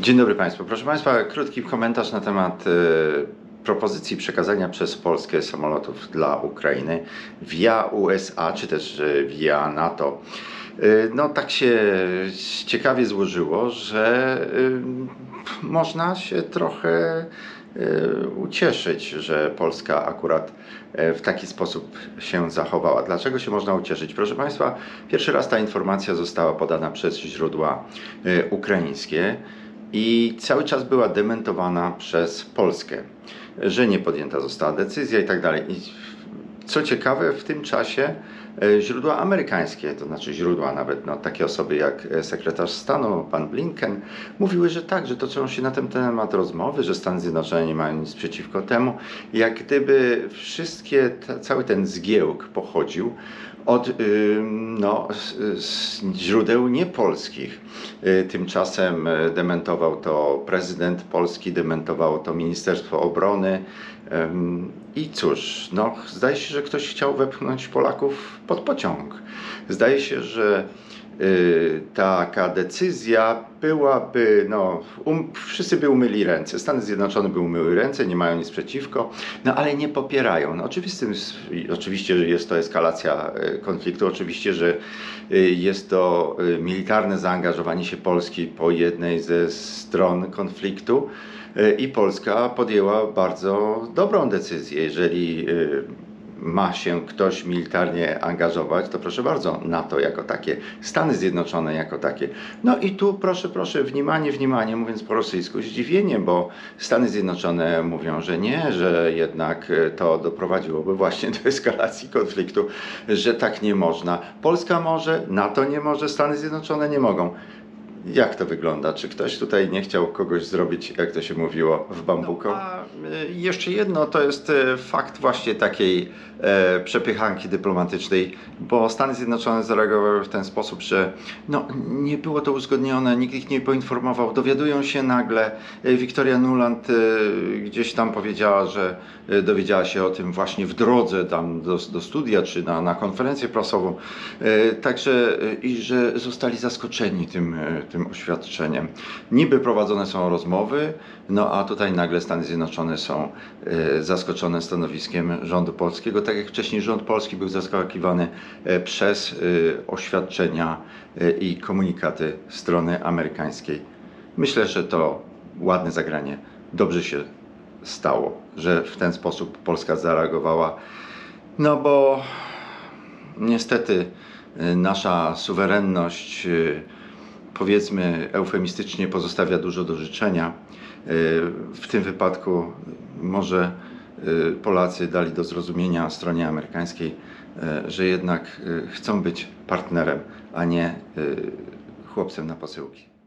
Dzień dobry Państwu. Proszę Państwa, krótki komentarz na temat e, propozycji przekazania przez Polskę samolotów dla Ukrainy via USA, czy też e, via NATO. E, No tak się ciekawie złożyło, że e, można się trochę e, ucieszyć, że Polska akurat e, w taki sposób się zachowała. Dlaczego się można ucieszyć? Proszę Państwa, pierwszy raz ta informacja została podana przez źródła ukraińskie i cały czas była dementowana przez Polskę, że nie podjęta została decyzja i tak dalej. Co ciekawe, w tym czasie źródła amerykańskie, to znaczy źródła nawet no, takie osoby jak e, sekretarz stanu, pan Blinken, mówiły, że tak, że toczą się na ten temat rozmowy, że Stany Zjednoczone nie mają nic przeciwko temu. Jak gdyby wszystkie, cały ten zgiełk pochodził od no, źródeł niepolskich. Y, Tymczasem dementował to prezydent Polski, dementowało to Ministerstwo Obrony. I cóż, no, zdaje się, że ktoś chciał wepchnąć Polaków pod pociąg. Zdaje się, że taka decyzja byłaby, no, um, wszyscy by umyli ręce. Stany Zjednoczone by umyły ręce, nie mają nic przeciwko, no ale nie popierają. No, oczywiście, oczywiście, że jest to eskalacja y, konfliktu, oczywiście, że y, jest to y, militarne zaangażowanie się Polski po jednej ze stron konfliktu. Y, I Polska podjęła bardzo dobrą decyzję. Jeżeli y, ma się ktoś militarnie angażować, to proszę bardzo, NATO jako takie, Stany Zjednoczone jako takie. No i tu proszę, proszę, wnimanie, wnimanie, mówiąc po rosyjsku, zdziwienie, bo Stany Zjednoczone mówią, że nie, że jednak e, to doprowadziłoby właśnie do eskalacji konfliktu, że tak nie można. Polska może, NATO nie może, Stany Zjednoczone nie mogą. Jak to wygląda? Czy ktoś tutaj nie chciał kogoś zrobić, jak to się mówiło, w bambuko? No, a y, jeszcze jedno to jest y, fakt właśnie takiej e, przepychanki dyplomatycznej, bo Stany Zjednoczone zareagowały w ten sposób, że no, nie było to uzgodnione, nikt ich nie poinformował, dowiadują się nagle. E, Wiktoria Nuland e, gdzieś tam powiedziała, że e, dowiedziała się o tym właśnie w drodze tam do, do studia czy na, na konferencję prasową. E, Także e, i że zostali zaskoczeni tym, e, tym oświadczeniem. Niby prowadzone są rozmowy, no a tutaj nagle Stany Zjednoczone są e, zaskoczone stanowiskiem rządu polskiego, tak jak wcześniej rząd polski był zaskakiwany e, przez e, oświadczenia i komunikaty strony amerykańskiej. Myślę, że to ładne zagranie. Dobrze się stało, że w ten sposób Polska zareagowała. No bo niestety nasza suwerenność, powiedzmy eufemistycznie, pozostawia dużo do życzenia. Y, W tym wypadku może y, Polacy dali do zrozumienia stronie amerykańskiej, y, że jednak chcą być partnerem, a nie chłopcem na posyłki.